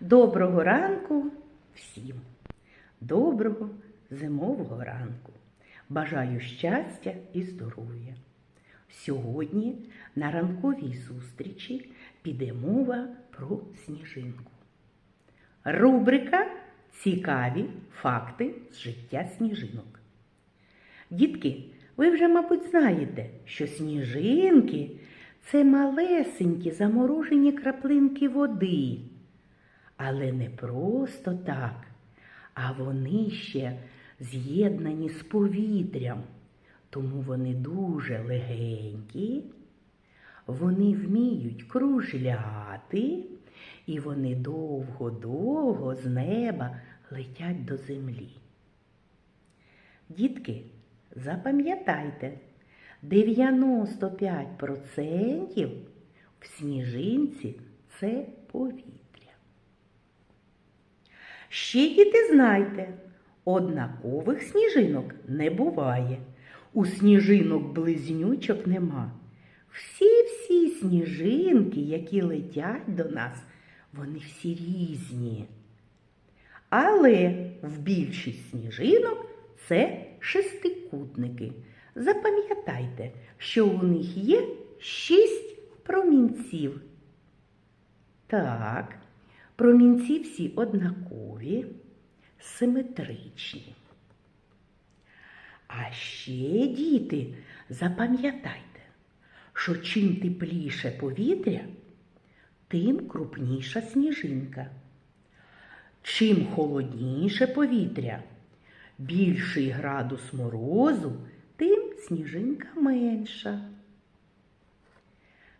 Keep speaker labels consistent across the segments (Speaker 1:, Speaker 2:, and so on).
Speaker 1: Доброго ранку всім. Доброго зимового ранку. Бажаю щастя і здоров'я. Сьогодні на ранковій зустрічі піде мова про сніжинку. Рубрика Цікаві факти з життя сніжинок. Дітки, ви вже, мабуть, знаєте, що сніжинки це малесенькі заморожені краплинки води. Але не просто так, а вони ще з'єднані з повітрям, тому вони дуже легенькі, вони вміють кружляти, і вони довго-довго з неба летять до землі. Дітки, запам'ятайте, 95% в сніжинці це повітря. Ще діти знайте, однакових сніжинок не буває. У сніжинок близнючок нема. Всі-всі сніжинки, які летять до нас, вони всі різні. Але в більшість сніжинок це шестикутники. Запам'ятайте, що у них є шість промінців. Так, промінці всі однакові, симетричні. А ще, діти, запам'ятайте, що чим тепліше повітря, тим крупніша сніжинка. Чим холодніше повітря, більший градус морозу, тим сніжинка менша.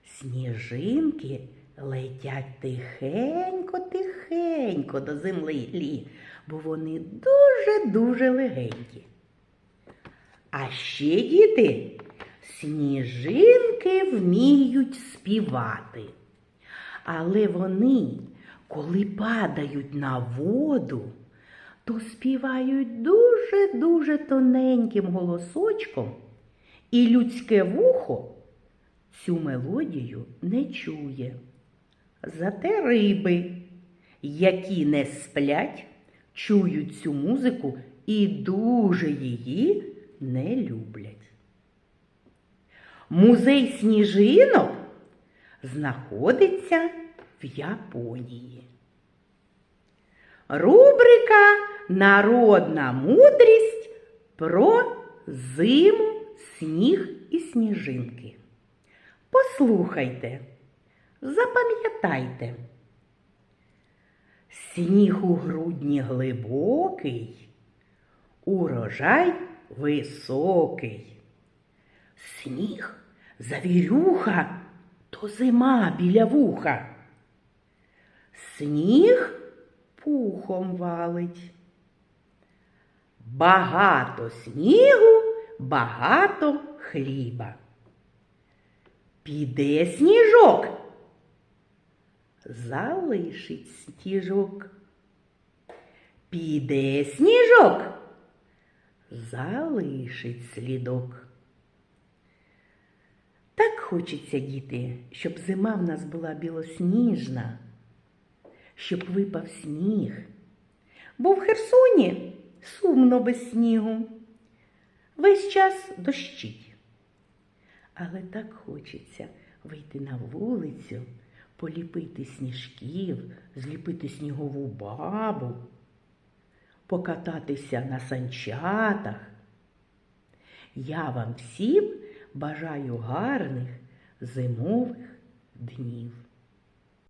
Speaker 1: Сніжинки летять тихенько-тихенько до землі, бо вони дуже-дуже легенькі. А ще діти, сніжинки вміють співати. Але вони, коли падають на воду, то співають дуже-дуже тоненьким голосочком, і людське вухо цю мелодію не чує. Зате риби, які не сплять, чують цю музику і дуже її не люблять. Музей сніжинок знаходиться в Японії. Рубрика Народна мудрість про зиму, сніг і сніжинки. Послухайте, запам'ятайте. Сніг у грудні глибокий, урожай високий. Сніг завірюха, то зима біля вуха. Сніг пухом валить. Багато снігу, багато хліба. Піде сніжок, залишить стіжок. Піде сніжок, залишить слідок. Так хочеться, діти, щоб зима в нас була білосніжна, щоб випав сніг. Бо в Херсоні сумно без снігу. Весь час дощить. Але так хочеться вийти на вулицю, поліпити сніжків, зліпити снігову бабу, покататися на санчатах. Я вам всім бажаю гарних зимових днів.